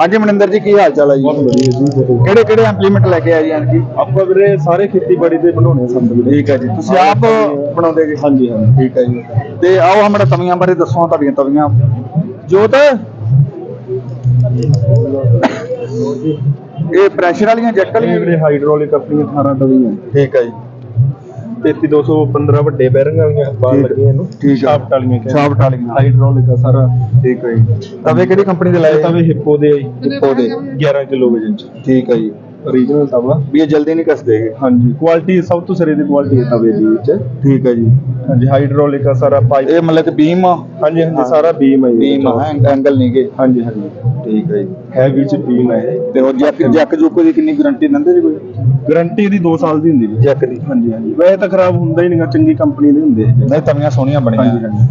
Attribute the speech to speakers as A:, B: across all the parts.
A: ਹਾਂਜੀ ਮਨਿੰਦਰ ਜੀ ਕੀ ਹਾਲ ਚਾਲ ਹੈ ਜੀ?
B: ਬਹੁਤ ਵਧੀਆ ਜੀ
A: ਕਿਹੜੇ ਕਿਹੜੇ ਇੰਪਲੀਮੈਂਟ ਲੈ ਕੇ ਆਏ ਜੀ ਐਨਕੀ
B: ਆਪਾਂ ਵੀਰੇ ਸਾਰੇ ਖੇਤੀਬਾੜੀ ਦੇ ਬਣਾਉਣੇ ਸੰਦ
A: ਠੀਕ ਹੈ ਜੀ। ਤੁਸੀਂ ਆਪ ਬਣਾਉਂਦੇ ਜੀ?
B: ਹਾਂਜੀ ਹਾਂਜੀ।
A: ਠੀਕ ਹੈ ਜੀ। ਤੇ ਆਓ ਹਮੜਾ ਤਵੀਆਂ ਬਾਰੇ ਦੱਸੋ ਤੁਹਾਡੀਆਂ ਤਵੀਆਂ। ਜੋਤ? ਇਹ ਪ੍ਰੈਸ਼ਰ ਵਾਲੀਆਂ
B: ਇਹ
A: ਵਾਲੀਆਂ?
B: ਵੀਰੇ ਹਾਈਡ੍ਰੋਲਿਕ ਆਪਣੀਆਂ 18 ਤਵੀਆਂ।
A: ਠੀਕ ਹੈ ਜੀ।
B: 33215 ਵੱਡੇ ਬੈਰਿੰਗ ਵਾਲੀਆਂ ਬਾਹਰ
A: ਠੀਕ ਹੈ।
B: ਲੱਗੀਆਂ ਇਹਨੂੰ
A: ਠੀਕ ਹੈ।
B: ਸ਼ਾਫਟ ਵਾਲੀਆਂ।
A: ਸ਼ਾਫਟ ਵਾਲੀਆਂ।
B: ਹਾਈਡ੍ਰੋਲਿਕ ਆ ਸਾਰਾ
A: ਠੀਕ ਹੈ ਜੀ ਤਵੇ ਕਿਹੜੀ ਕੰਪਨੀ ਦੇ
B: ਇਹ
A: ਲਾਏ
B: ਤਵੇ ਹਿੱਪੋ ਦੇ ਆ ਜੀ,
A: ਹਿੱਪੋ ਦੇ
B: 11 ਕਿਲੋ ਵਜਨ ਚ
A: ਠੀਕ ਹੈ ਜੀ
B: ਓਰੀਜਨਲ ਤਵਾ
A: ਵੀ ਇਹ ਜਲਦੀ ਨਹੀਂ ਕੱਸਦੇਗੇ
B: ਹਾਂਜੀ ਕੁਆਲਿਟੀ ਸਭ ਤੋਂ ਸਿਰੇ ਦੀ ਕੁਆਲਿਟੀ ਹੈ ਤਵੇ ਦੀ ਵਿੱਚ।
A: ਠੀਕ ਹੈ ਜੀ।
B: ਹਾਂਜੀ ਹਾਈਡ੍ਰੋਲਿਕ ਆ ਸਾਰਾ ਪਾਈਪ
A: ਇਹ ਮਤਲਬ ਕਿ ਬੀਮ ਆ?
B: ਹਾਂਜੀ
A: ਹਾਂ।
B: ਹਾਂਜੀ ਸਾਰਾ ਬੀਮ ਹੈ।
A: ਬੀਮ ਆ ਐਂਗਲ ਨਹੀਂਗੇ
B: ਹਾਂਜੀ ਹਾਂਜੀ।
A: ਠੀਕ ਹੈ ਜੀ।
B: ਹੈਵੀ ਚ ਬੀਮ ਹੈ
A: ਤੇ ਉਹ ਜੈਕ ਜੈਕ ਜੁਕ ਦੀ ਕਿੰਨੀ ਗਾਰੰਟੀ ਦਿੰਦੇ ਜੀ ਕੋਈ?
B: ਗਾਰੰਟੀ ਦੀ 2 ਸਾਲ ਦੀ ਹੁੰਦੀ ਜੀ।
A: ਜੈਕ ਦੀ।
B: ਹਾਂਜੀ ਹਾਂਜੀ। ਵੈਸੇ ਤਾਂ ਖਰਾਬ ਹੁੰਦਾ ਹੀ ਨਹੀਂਗਾ ਚੰਗੀ ਕੰਪਨੀ ਦੇ ਹੁੰਦੇ
A: ਨਹੀਂ ਤਵੀਆਂ ਸੋਹਣੀਆਂ ਬਣੀਆਂ।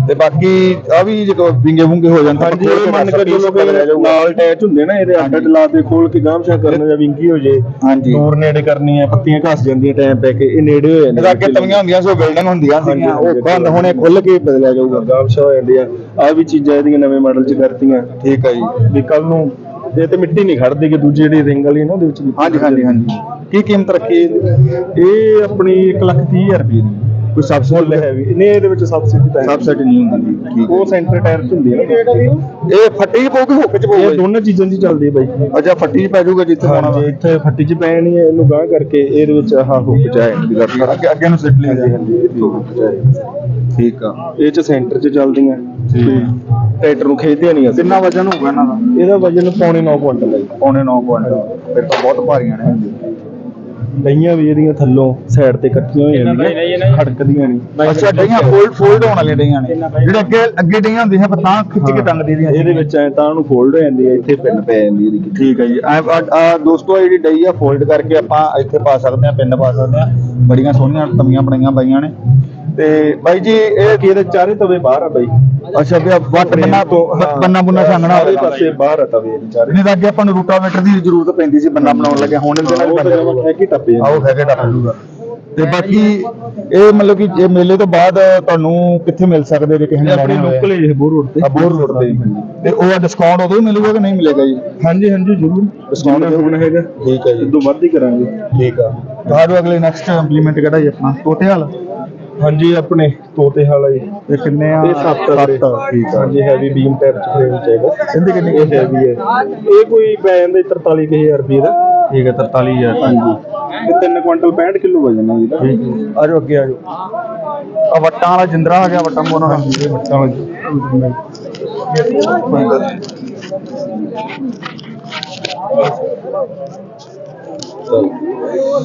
A: ਤੇ ਬਾਕੀ ਆ ਵੀ ਜੇ ਵਿੰਗੇ ਵੁੰਗੇ ਹੋ ਜਾਂਦੇ
B: ਹਾਂਜੀ ਮੰਨ ਕੇ ਚਲੋ ਨਾਲ ਅਟੈਚ ਹੁੰਦੇ ਨਾ ਇਹਦੇ ਅੱਡ ਲਾ ਕੇ ਖੋਲ ਕੇ ਗਾਮਸ਼ਾ ਕਰਨਾ ਜਾਂ ਵਿੰਗੀ ਹੋ ਜੇ।
A: ਹਾਂਜੀ।
B: ਦੂਰ ਨੇੜੇ ਕਰਨੀ ਹੈ ਪੱਤੀਆਂ ਘਸ ਜਾਂਦੀਆਂ ਟਾਈਮ ਪੈ ਕੇ ਇਹ ਨੇੜੇ ਹੋ ਜਾਂਦੇ
A: ਇਹਦਾ ਅੱਗੇ ਤਵੀਆਂ ਹੁੰਦੀਆਂ ਸੀ ਬਿਲਡਿੰਗ ਹੁੰਦੀਆਂ ਸੀਗੀਆਂ ਉਹ ਬੰਦ ਹੋਣੇ ਖੁੱਲ ਕੇ ਬਦਲਿਆ ਜਾਊਗਾ।
B: ਗਾਮਸ਼ਾ ਹੋ ਜਾਂਦੀ ਆ। ਆ ਵੀ ਚੀਜ਼ਾਂ ਇਹਦੀਆਂ ਨਵੇਂ ਮਾਡਲ ਚ ਕਰਤੀਆਂ।
A: ਠੀਕ ਹੈ ਜੀ।
B: ਵੀ ਕੱਲ ਨੂੰ ਇਹ ਤੇ ਮਿੱਟੀ ਨਹੀਂ ਖੜਦੀ ਕਿ ਦੂਜੀ ਜਿਹੜੀ ਰਿੰਗ ਵਾਲੀ ਨਾ ਉਹਦੇ ਵਿੱਚ
A: ਹਾਂਜੀ ਹਾਂਜੀ ਹਾਂਜੀ। ਕੀ ਕੀਮਤ ਰੱਖੀ ਹੈ? ਇਹਦੀ?
B: ਇਹ ਆਪਣੀ 1 ਲੱਖ 30 ਹਜ਼ਾਰ ਰੁਪਏ ਦੀ।
A: ਕੋਈ ਸਬਸਿਡੀ
B: ਹੈ ਵੀ ਨਹੀਂ ਇਹਦੇ ਵਿੱਚ ਸਬਸਿਡੀ ਤਾਂ।
A: ਸਬਸਿਡੀ ਨਹੀਂ ਹੁੰਦੀ ਠੀਕ
B: ਉਹ ਸੈਂਟਰ ਟਾਇਰ ਚ ਹੁੰਦੀ ਹੈ ਨਾ।
A: ਇਹ ਫੱਟੀ ਪਊਗੀ ਹੁੱਕ ਚ
B: ਇਹ
A: ਪਊਗੀ
B: ਦੋਨਾਂ ਚੀਜ਼ਾਂ ਦੀ ਚੱਲਦੀ ਹੈ ਬਾਈ।
A: ਅੱਛਾ ਫੱਟੀ ਚ ਪੈ ਜਾਊਗਾ ਜਿੱਥੇ ਪਾਉਣਾ।
B: ਹਾਂਜੀ ਇੱਥੇ ਫੱਟੀ ਚ ਪੈਣੀ ਹੈ ਇਹਨੂੰ ਗਾਂ ਕਰਕੇ ਇਹਦੇ ਵਿੱਚ ਆਹ ਹੁੱਕ ਚ ਆਏ
A: ਅੱਗੇ ਅੱਗੇ ਨੂੰ ਸਿੱਟ ਲਈ
B: ਆਏ
A: ਠੀਕ ਆ।
B: ਇਹ ਚ ਸੈਂਟਰ ਚ ਚੱਲਦੀਆਂ। ਟਰੈਕਟਰ ਨੂੰ ਖਿੱਚਦੀਆਂ ਨਹੀਂ ਅਸੀਂ।
A: ਕਿੰਨਾ ਵਜਨ ਹੋਊਗਾ ਇਹਨਾਂ ਦਾ?
B: ਇਹਦਾ ਵਜਨ ਪੌਣੇ 9 ਕੁਇੰਟਲ ਹੈ ਜੀ।
A: ਪੌਣੇ 9 ਕੁਇੰਟਲ। ਫਿਰ ਤਾਂ ਬਹੁਤ ਭਾਰੀਆਂ ਨੇ।
B: ਡਈਆਂ ਵੀ ਇਹਦੀਆਂ ਥੱਲੋਂ ਸਾਈਡ ਤੇ ਇਕੱਠੀਆਂ ਹੋ ਜਾਂਦੀਆਂ ਖੜਕਦੀਆਂ ਨਹੀਂ।
A: ਅੱਛਾ ਡਈਆਂ ਫੋਲਡ ਫੋਲਡ ਹੋਣ ਵਾਲੀਆਂ ਡਈਆਂ ਨੇ। ਜਿਹੜੇ ਅੱਗੇ ਅੱਗੇ ਡਈਆਂ ਹੁੰਦੀਆਂ ਪਰ ਤਾਂ ਖਿੱਚ ਕੇ ਟੰਗਦੀ ਦੀਆਂ
B: ਇਹਦੇ ਵਿੱਚ ਐ ਤਾਂ ਉਹਨੂੰ ਫੋਲਡ ਹੋ ਜਾਂਦੀ ਹੈ ਇੱਥੇ ਪਿੰਨ ਪੈ ਜਾਂਦੀ ਇਹਦੀ
A: ਠੀਕ ਹੈ ਜੀ। ਆ ਆ ਦੋਸਤੋ ਇਹ ਜਿਹੜੀ ਡਈ ਆ ਫੋਲਡ ਕਰਕੇ ਆਪਾਂ ਇੱਥੇ ਪਾ ਸਕਦੇ ਆ ਪਿੰਨ ਪਾ ਸਕਦੇ ਆ ਬੜੀਆਂ ਸੋਹਣੀਆਂ ਤਮੀਆਂ ਬਣਾਈਆਂ ਬਾਈਆਂ ਨੇ। ਤੇ ਬਾਈ ਜੀ ਇਹ
B: ਕਿ ਇਹਦੇ ਚਾਰੇ ਤਵੇ ਬਾਹਰ ਆ ਬਾਈ?
A: ਅੱਛਾ ਵੀ ਵੱਟ ਬੰਨਾ
B: ਤੋਂ ਹਾਂ।
A: ਬੰਨਾ ਬੁੰਨਾ ਛਾਂਗਣਾ
B: ਸਾਰੇ ਪਾਸੇ ਬਾਹਰ ਆ ਤਵੇ ਇਹਦੇ ਚਾਰੇ।
A: ਨਹੀਂ ਤਾਂ ਅੱਗੇ ਆਪਾਂ ਨੂੰ ਰੂਟਾਵੇਟਰ ਦੀ ਜ਼ਰੂਰਤ ਪੈਂਦੀ ਸੀ ਬੰਨਾ ਬਣਾਉਣ ਲੱਗੇ। ਹੁਣ ਇਹਦੇ ਨਾਲ
B: ਉਹ ਤਾਂ ਜਮਾਂ
A: ਬੰਦਾ
B: ਹੈ ਕਿ ਟੱਪੇ
A: ਆਓ ਹੈਗੇ ਟੱਪ ਜੂਗਾ ਤੇ ਬਾਕੀ ਇਹ ਮਤਲਬ ਕਿ ਇਹ ਮੇਲੇ ਤੋਂ ਬਾਅਦ ਤੁਹਾਨੂੰ ਕਿੱਥੇ ਮਿਲ ਸਕਦੇ ਜੇ ਕਿਸੇ ਨੇ ਲੈਣੇ ਹੋਏ?
B: ਲੋਕਲ ਇਹ ਬੋਰ ਰੋਡ ਤੇ।
A: ਆ ਬੋਰ ਰੋਡ ਤੇ। ਤੇ ਉਹ ਡਿਸਕਾਊਂਟ ਉਦੋਂ ਹੀ ਮਿਲੂਗਾ ਕਿ ਨਹੀਂ ਮਿਲੇਗਾ ਜੀ?
B: ਹਾਂਜੀ ਹਾਂਜੀ ਜ਼ਰੂਰ। ਡਿਸਕਾਊਂਟ ਹੋਣਾ ਹੈਗਾ
A: ਠੀਕ ਹੈ ਜੀ।
B: ਇਦੋਂ ਵੱਧ ਹੀ ਕਰਾਂਗੇ।
A: ਠੀਕ ਆ। ਤੁਹਾਨੂੰ ਅਗਲੇ ਨੈਕਸਟ ਇੰਪਲੀਮੈਂਟ ਕਿਹੜਾ ਜੀ ਆਪਣਾ? ਤੋਤੇਹਾਲ
B: ਹਾਂਜੀ ਆਪਣੇ ਤੋਤੇ ਵਾਲਾ ਜੀ।
A: ਇਹ ਕਿੰਨੇ ਆ?
B: ਇਹ 7
A: ਸੱਤ, ਠੀਕ ਆ।
B: ਹਾਂਜੀ ਹੈਵੀ ਬੀਮ ਟਾਇਰ ਚ ਫਰੇਮ ਚਾਹੀਦਾ
A: ਇਹਦੀ ਕਿੰਨੀ
B: ਇਹ ਹੈਵੀ ਹੈ। ਇਹ ਕੋਈ ਪੈ ਜਾਂਦਾ 43000 ਰੁਪਏ ਦਾ।
A: ਠੀਕ ਹੈ 43000
B: ਹਾਂਜੀ। ਇਹ 3 ਕੁਇੰਟਲ 65 ਕਿਲੋ ਵਜਨ ਹੈ ਇਹਦਾ।
A: ਠੀਕ ਆ ਜਾਓ ਅੱਗੇ ਆ ਜਾਓ। ਆ ਵਟਾਂ ਵਾਲਾ ਜਿੰਦਰਾ ਆ ਗਿਆ ਵਟਾਂ ਮੋਨੋ
B: ਇਹ ਬੱਚਾ ਵਾਲਾ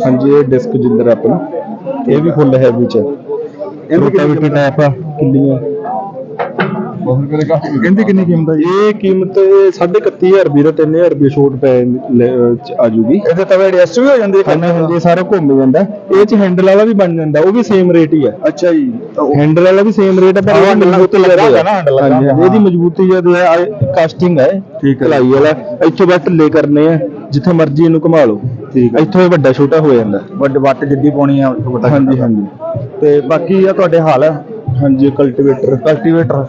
B: ਹਾਂਜੀ ਇਹ ਡਿਸਕ ਜਿੰਦਰ ਆਪਣਾ। ਇਹ ਵੀ ਫੁੱਲ ਹੈਵੀ ਚ ਰੋਟਾਵੇਟਰ ਟਾਈਪ ਆ? ਕਿੰਨੀਆਂ?
A: ਬਹੁਤ ਕਰੇਗਾ ਇਹਦੀ ਕਿੰਨੀ ਕੀਮਤ ਹੈ ਜੀ?
B: ਇਹ ਕੀਮਤ 31500 ਰੁਪਏ ਦਾ 3000 ਰੁਪਏ ਛੋਟ ਪੈ ਆ ਜੂਗੀ।
A: ਇਹਦੇ ਤਵੇ ਐਡਜਸਟ ਵੀ ਹੋ ਜਾਂਦੇ
B: ਖਾਣਾ ਹੁੰਦੀ ਸਾਰਾ ਘੁੰਮ ਜਾਂਦਾ। ਇਹ ਚ ਹੈਂਡਲ ਵਾਲਾ ਵੀ ਬਣ ਜਾਂਦਾ ਉਹ ਵੀ ਸੇਮ ਰੇਟ ਹੀ ਆ।
A: ਅੱਛਾ ਜੀ
B: ਹੈਂਡਲ ਵਾਲਾ ਵੀ ਸੇਮ ਰੇਟ ਹੈ ਪਰ
A: ਹਾਂ,
B: ਇਹਦੀ ਮਜ਼ਬੂਤੀ
A: ਲੱਗਾ ਹੋਇਆ ਨਾ, ਲੱਗਾ।
B: ਇਹਦੀ ਮਜ਼ਬੂਤੀ ਜ਼ਿਆਦਾ ਹੈ ਕਾਸਟਿੰਗ ਹੈ
A: ਠੀਕ ਹੈ।
B: ਕਲਾਈ ਵਾਲਾ। ਇੱਥੋਂ ਬਸ ਢਿੱਲੇ ਕਰਨੇ ਆ ਜਿੱਥੇ ਮਰਜ਼ੀ ਇਹਨੂੰ ਘੁਮਾ ਲਓ।
A: ਠੀਕ ਹੈ।
B: ਇੱਥੋਂ ਇਹ ਵੱਡਾ ਛੋਟਾ ਹੋ ਜਾਂਦਾ।
A: ਵੱਡ ਵੱਟ ਜਿੱਦੀ ਪਾਉਣੀ ਆ ਉੱਥੋਂ ਵੱਡਾ
B: ਹਾਂਜੀ ਹਾਂਜੀ।
A: ਤੇ ਬਾਕੀ ਆ ਤੁਹਾਡੇ ਹਾਲ?
B: ਹਾਂਜੀ ਕਲਟੀਵੇਟਰ
A: ਕਲਟੀਵੇਟਰ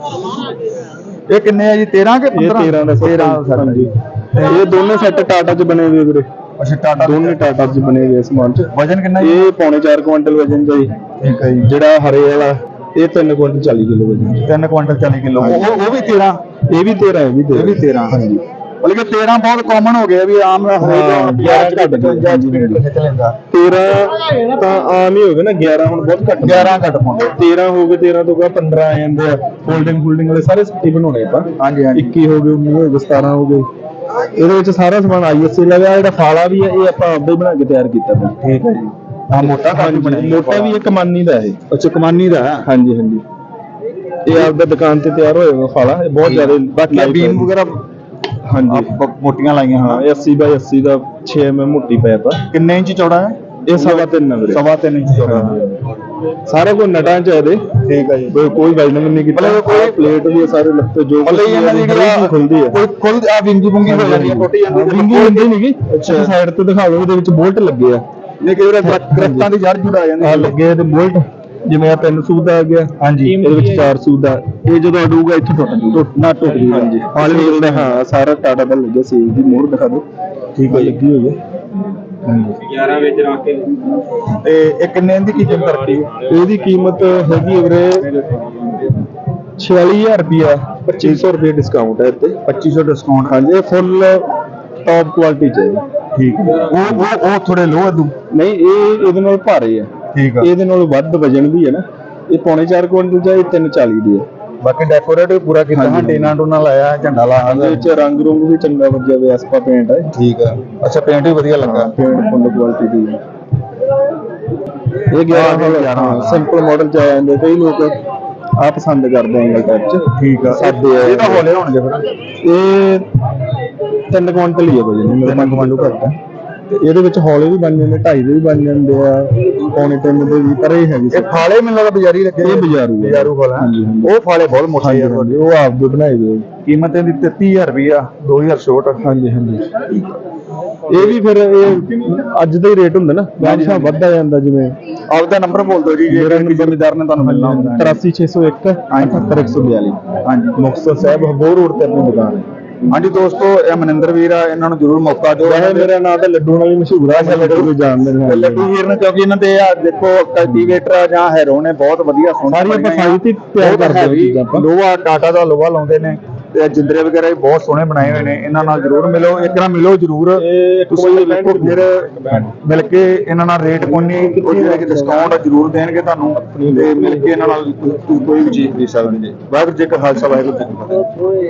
A: ਇਹ ਕਿੰਨੇ ਆ ਜੀ? 13 ਕਿ
B: ਇਹ
A: 15
B: 13 ਦਾ ਸੈੱਟ ਹਾਂਜੀ। ਤੇ ਇਹ ਦੋਨੇ ਸੈੱਟ ਟਾਟਾ ਚ ਬਣੇ ਹੋਏ ਵੀਰੇ।
A: ਅੱਛਾ ਟਾਟਾ
B: ਦੋਨੇ ਟਾਟਾ ਚ ਬਣੇ ਹੋਏ ਸਮਾਨ ਚ।
A: ਵਜਨ ਕਿੰਨਾ ਜੀ?
B: ਇਹ ਪੌਣੇ 4 ਕੁਇੰਟਲ ਵਜਨ ਦਾ ਜੀ।
A: ਠੀਕ ਹੈ ਜੀ।
B: ਜਿਹੜਾ ਹਰੇ ਵਾਲਾ ਇਹ 3 ਕੁਇੰਟਲ 40 ਕਿਲੋ ਵਜਨ
A: 3 ਕੁਇੰਟਲ 40 ਕਿਲੋ। ਉਹ ਉਹ ਵੀ 13
B: ਇਹ ਵੀ 13 ਹੈ ਵੀ
A: ਇਹ ਵੀ 13
B: ਹਾਂਜੀ।
A: ਬਲਕਿ 13 ਬਹੁਤ ਕਾਮਨ ਹੋ ਗਿਆ ਵੀ ਆਮ ਹਰੇਕ
B: ਹਾਂ, 11 ਘੱਟ ਗਿਆ।
A: 50 ਖਿੱਚ ਲੈਂਦਾ।
B: 13 ਤਾਂ ਆਮ ਹੀ ਹੋ ਗਿਆ ਨਾ 11 ਹੁਣ ਬਹੁਤ ਘੱਟ
A: 11 ਘੱਟ ਪਾਉਂਦੇ।
B: 13 ਹੋ ਗਏ 13 ਤੋਂ ਗਾ 15 ਆ ਜਾਂਦੇ ਆ। ਫੋਲਡਿੰਗ ਫੋਲਡਿੰਗ ਵਾਲੇ ਸਾਰੇ ਸੱਟੀ ਬਣਾਉਣੇ ਆਪਾਂ।
A: ਹਾਂਜੀ ਹਾਂਜੀ।
B: 21 ਹੋ ਗਏ 19 ਹੋ ਗਏ 17 ਹੋ ਗਏ। ਇਹਦੇ ਵਿੱਚ ਸਾਰਾ ਸਮਾਨ ਆਈਐਸਏ ਲਗਿਆ ਜਿਹੜਾ ਫਾਲਾ ਵੀ ਹੈ ਇਹ ਆਪਾਂ ਆਪੇ ਬਣਾ ਕੇ ਤਿਆਰ ਕੀਤਾ
A: ਠੀਕ ਹੈ ਜੀ। ਆ ਮੋਟਾ ਕਾਫੀ ਬਣਿਆ
B: ਮੋਟਾ ਵੀ ਇੱਕ ਮਾਨੀ ਦਾ ਇਹ।
A: ਅੱਛਾ ਕਮਾਨੀ ਦਾ ਹੈ?
B: ਹਾਂਜੀ ਹਾਂਜੀ। ਇਹ ਆਪਦਾ ਦੁਕਾਨ ਤੇ ਤਿਆਰ ਹੋਇਆ ਵਾ ਫਾਲਾ। ਇਹ ਬਹੁਤ ਜ਼ਿਆਦਾ
A: ਬਾਕੀ ਬੀਮ
B: ਹੈ।
A: ਵਗੈਰਾ
B: ਹਾਂਜੀ।
A: ਆਪ ਮੋਟੀਆਂ ਲਾਈਆਂ
B: ਹਾਂ
A: ਹਾਂ
B: ਇਹ 80 ਬਾਈ 80 ਦਾ 6 mm ਮੋਟੀ ਪੈਪ ਆ।
A: ਕਿੰਨੇ ਇੰਚ ਚੌੜਾ ਹੈ?
B: ਇਹ ਸਵਾ ਤਿੰਨ ਆ ਵੀਰੇ
A: ਸਵਾ ਤਿੰਨ ਇੰਚ ਚੌੜਾ।
B: ਹਾਂ। ਸਾਰਾ ਕੁਝ ਨਟਾਂ ਚ ਆ ਇਹਦੇ।
A: ਠੀਕ ਹੈ ਜੀ।
B: ਕੋਈ ਕੋਈ ਵਾਈਨਿੰਗ ਨਹੀਂ ਕੀਤਾ
A: ਮਤਲਬ ਕੋਈ-
B: ਪਲੇਟ ਵੀ ਆ ਸਾਰੇ ਲੱਤੇ ਜੋ
A: ਮਤਲਬ ਇਹ ਇਹਨਾਂ ਦੀ
B: ਨੂੰ ਖੁੱਲਦੀ ਹੈ
A: ਕੋਈ ਖੁੱਲ ਆ ਵਿੰਗੀ ਵੁੰਗੀ ਹੋ ਜਾਂਦੀ ਹੈ ਟੁੱਟ ਜਾਂਦੀ ਹੈ
B: ਵਿੰਗੀ ਹੁੰਦੀ ਨਹੀਂਗੀ ਅੱਛਾ। ਸਾਈਡ ਤੇ ਦਿਖਾ ਲਓ ਇਹਦੇ ਵਿੱਚ ਬੋਲਟ ਲੱਗੇ ਆ।
A: ਨਹੀਂ ਕਿ ਜਿਹੜਾ ਦਰਖਤਾਂ ਦੀ ਜੜ ਜੁੜ ਆ ਜਾਂਦੀ
B: ਆ। ਲੱਗੇ ਇਹਦੇ ਬੋਲਟ। ਜਿਵੇਂ ਆ ਤਿੰਨ ਸੂਤ ਦਾ ਆ ਗਿਆ
A: ਹਾਂਜੀ।
B: ਇਹਦੇ ਵਿੱਚ ਚਾਰ ਸੂਤ ਦਾ ਇਹ ਜਦੋਂ ਅਡੂਗਾ ਇੱਥੋਂ ਟੁੱਟ ਜੂ ਟੁੱਟ ਨਾ ਟੁੱਟ ਜੂ ਹਾਂਜੀ। ਹਾਲ ਵੀ ਦਾ ਹਾਂ ਸਾਰਾ ਟਾਟਾ ਦਾ ਲੱਗਿਆ ਸੀ ਦੀ ਮੋਹਰ ਦਿਖਾ ਦਿਓ। ਠੀਕ ਹੈ ਲੱਗੀ ਹੋਈ ਹੈ।
C: 11 ਵਿੱਚ ਰੱਖ ਕੇ।
A: ਤੇ ਇਹ ਕਿੰਨੇ ਦੀ ਕੀ ਕੀਮਤ ਰੱਖੀ
B: ਇਹਦੀ ਕੀਮਤ ਹੈਗੀ ਵੀਰੇ 46000 ਰੁਪਿਆ 2500 ਰੁਪਏ ਡਿਸਕਾਊਂਟ ਹੈ ਇੱਥੇ।
A: 2500 ਡਿਸਕਾਊਂਟ
B: ਹਾਂਜੀ ਇਹ ਫੁੱਲ ਟੌਪ ਕੁਆਲਿਟੀ ਚ ਹੈ।
A: ਠੀਕ ਹੈ। ਉਹ ਉਹ ਉਹ ਥੋੜੇ ਲੋ ਹੈ ਦੂ
B: ਨਹੀਂ ਇਹ ਇਹਦੇ ਨਾਲ ਭਾਰੇ ਆ।
A: ਠੀਕ ਆ।
B: ਇਹਦੇ ਨਾਲ ਵੱਧ ਵਜਨ ਵੀ ਹੈ ਨਾ। ਇਹ ਪੌਣੇ 4 ਕੁਇੰਟਲ ਆ, ਇਹ 340 ਦੀ ਹੈ।
A: ਬਾਕੀ ਡੈਕੋਰੇਟ ਵੀ ਪੂਰਾ ਕੀਤਾ ਹਾਂ ਟੇਨਾ ਟੂਨਾ ਲਾਇਆ ਝੰਡਾ ਲਾਇਆ
B: ਇਹਦੇ ਵਿੱਚ ਰੰਗ ਰੁੰਗ ਵੀ ਚੰਗਾ ਵੱਜਿਆ ਹੋਇਆ ਐਸਪਾ ਪੇਂਟ ਹੈ
A: ਠੀਕ ਹੈ ਅੱਛਾ ਪੇਂਟ ਵੀ ਵਧੀਆ ਲੱਗਾ।
B: ਪੇਂਟ ਫੁੱਲ ਕੁਆਲਿਟੀ ਦੀ ਹੈ ਇਹ
A: ਆਹ
B: 11
A: 11
B: ਹਾਂ ਸਿੰਪਲ ਮਾਡਲ ਚ ਆ ਜਾਂਦੇ ਕਈ ਲੋਕ ਆ ਪਸੰਦ ਕਰਦੇ ਆ ਟਾਈਪ ਚ।
A: ਠੀਕ ਆ।
B: ਆ
A: ਇਹ ਤਾਂ ਹੌਲੇ ਹੋਣਗੇ ਫਿਰ।
B: ਇਹ 3 ਕੁਇੰਟਲ ਹੀ ਹੈ ਵਜਨ ਮੇਰੇ 5 ਕਿਲੋ ਘੱਟ ਹੈ ਇਹਦੇ ਵਿੱਚ ਹੌਲੇ ਵੀ ਬਣ ਜਾਂਦੇ 2.5 ਦੇ ਵੀ ਬਣ ਜਾਂਦੇ ਆ। ਪੌਣੇ 3 ਦੇ ਵੀ ਪਰ ਹੈਵੀ
A: ਇਹ ਫਾਲੇ ਮੈਨੂੰ ਲੱਗਦਾ ਬਾਜ਼ਾਰੀ ਲੱਗੇ
B: ਇਹ ਬਾਜ਼ਾਰੂ ਹੈ।
A: ਬਾਜ਼ਾਰੂ ਫਲ ਹੈ।
B: ਹਾਂਜੀ, ਹਾਂਜੀ।
A: ਉਹ ਫਾਲੇ ਬਹੁਤ ਮੋਟੇ
B: ਹਾਂਜੀ ਹਾਂਜੀ, ਉਹ ਆਪ ਦੇ ਬਣਾਏ ਹੋਏ ਆ।
A: ਕੀਮਤ ਇਹਦੀ 33000 ਰੁਪਇਆ 2000 ਛੋਟ।
B: ਹਾਂਜੀ ਹਾਂਜੀ। ਇਹ ਵੀ ਫਿਰ ਇਹ ਅੱਜ ਦਾ ਹੀ ਰੇਟ ਹੁੰਦਾ ਨਾ। ਬਾਦਸ਼ਾਹ ਵੱਧਦਾ ਜਾਂਦਾ ਜਿਵੇਂ।
A: ਆਪਦਾ ਨੰਬਰ ਬੋਲ ਦਿਓ ਜੀ ਜੇ ਕਿਸੇ ਜ਼ਿਮੀਦਾਰ ਨੇ ਤੁਹਾਨੂੰ ਮਿਲਣਾ ਹੁੰਦਾ। ਹੈ
B: 83601 78142
A: ਹਾਂਜੀ।
B: ਮੁਕਤਸਰ ਸਾਹਿਬ ਹਬੋਰ ਰੋਡ ਤੇ ਆਪਣੀ ਦੁਕਾਨ ਹੈ।
A: ਹਾਂਜੀ ਦੋਸਤੋ ਇਹ ਮਨਿੰਦਰ ਵੀਰ ਆ ਇਹਨਾਂ ਨੂੰ ਜ਼ਰੂਰ ਮੌਕਾ ਦਿਓ।
B: ਵੈਸੇ ਮੇਰਾ ਨਾਮ ਤਾਂ ਲੱਡੂ ਨਾਲ ਹੀ ਮਸ਼ਹੂਰ ਆ ਲੱਡੂ ਕੋਈ ਜਾਣਦੇ ਨਹੀਂ
A: ਲੱਡੂ ਵੀਰ ਨੇ ਕਿਉਂਕਿ ਇਹਨਾਂ ਦੇ ਆ ਦੇਖੋ ਕਲਟੀਵੇਟਰ ਆ ਜਾਂ ਹੈਰੋ ਨੇ ਬਹੁਤ ਵਧੀਆ ਸੋਹਣਾ
B: ਸਾਰੀਆਂ ਆਪਾਂ ਸਾਈਜ਼ ਤੇ ਤਿਆਰ ਕਰਦੇ ਆਪਾਂ।
A: ਲੋਹਾ ਟਾਟਾ ਦਾ ਲੋਹਾ ਲਾਉਂਦੇ ਨੇ ਤੇ ਜਿੰਦਰੇ ਵਗੈਰਾ ਵੀ ਬਹੁਤ ਸੋਹਣੇ ਬਣਾਏ ਹੋਏ ਨੇ। ਇਹਨਾਂ ਨਾਲ ਜ਼ਰੂਰ ਮਿਲੋ ਇੱਕ ਨਾਲ ਮਿਲੋ ਜ਼ਰੂਰ। ਤੁਸੀਂ ਲਿਖੋ ਫਿਰ ਮਿਲ ਕੇ ਇਹਨਾਂ ਨਾਲ ਰੇਟ ਕੋਨੀ ਉਹ ਜਿਹੜੇ ਕਿ ਡਿਸਕਾਊਂਟ ਜ਼ਰੂਰ ਦੇਣਗੇ ਤੁਹਾਨੂੰ ਤੇ ਮਿਲ ਕੇ ਇਹਨਾਂ ਨਾਲ ਕੋਈ ਵੀ ਚੀਜ਼ ਖਰੀਦ ਸਕਦੇ ਜੀ ਵਾਹਿਗੁਰੂ ਜੀ ਕਾ ਖਾਲਸਾ ਵਾਹਿਗੁਰੂ ਜੀ ਕੀ ਫਤਿਹ।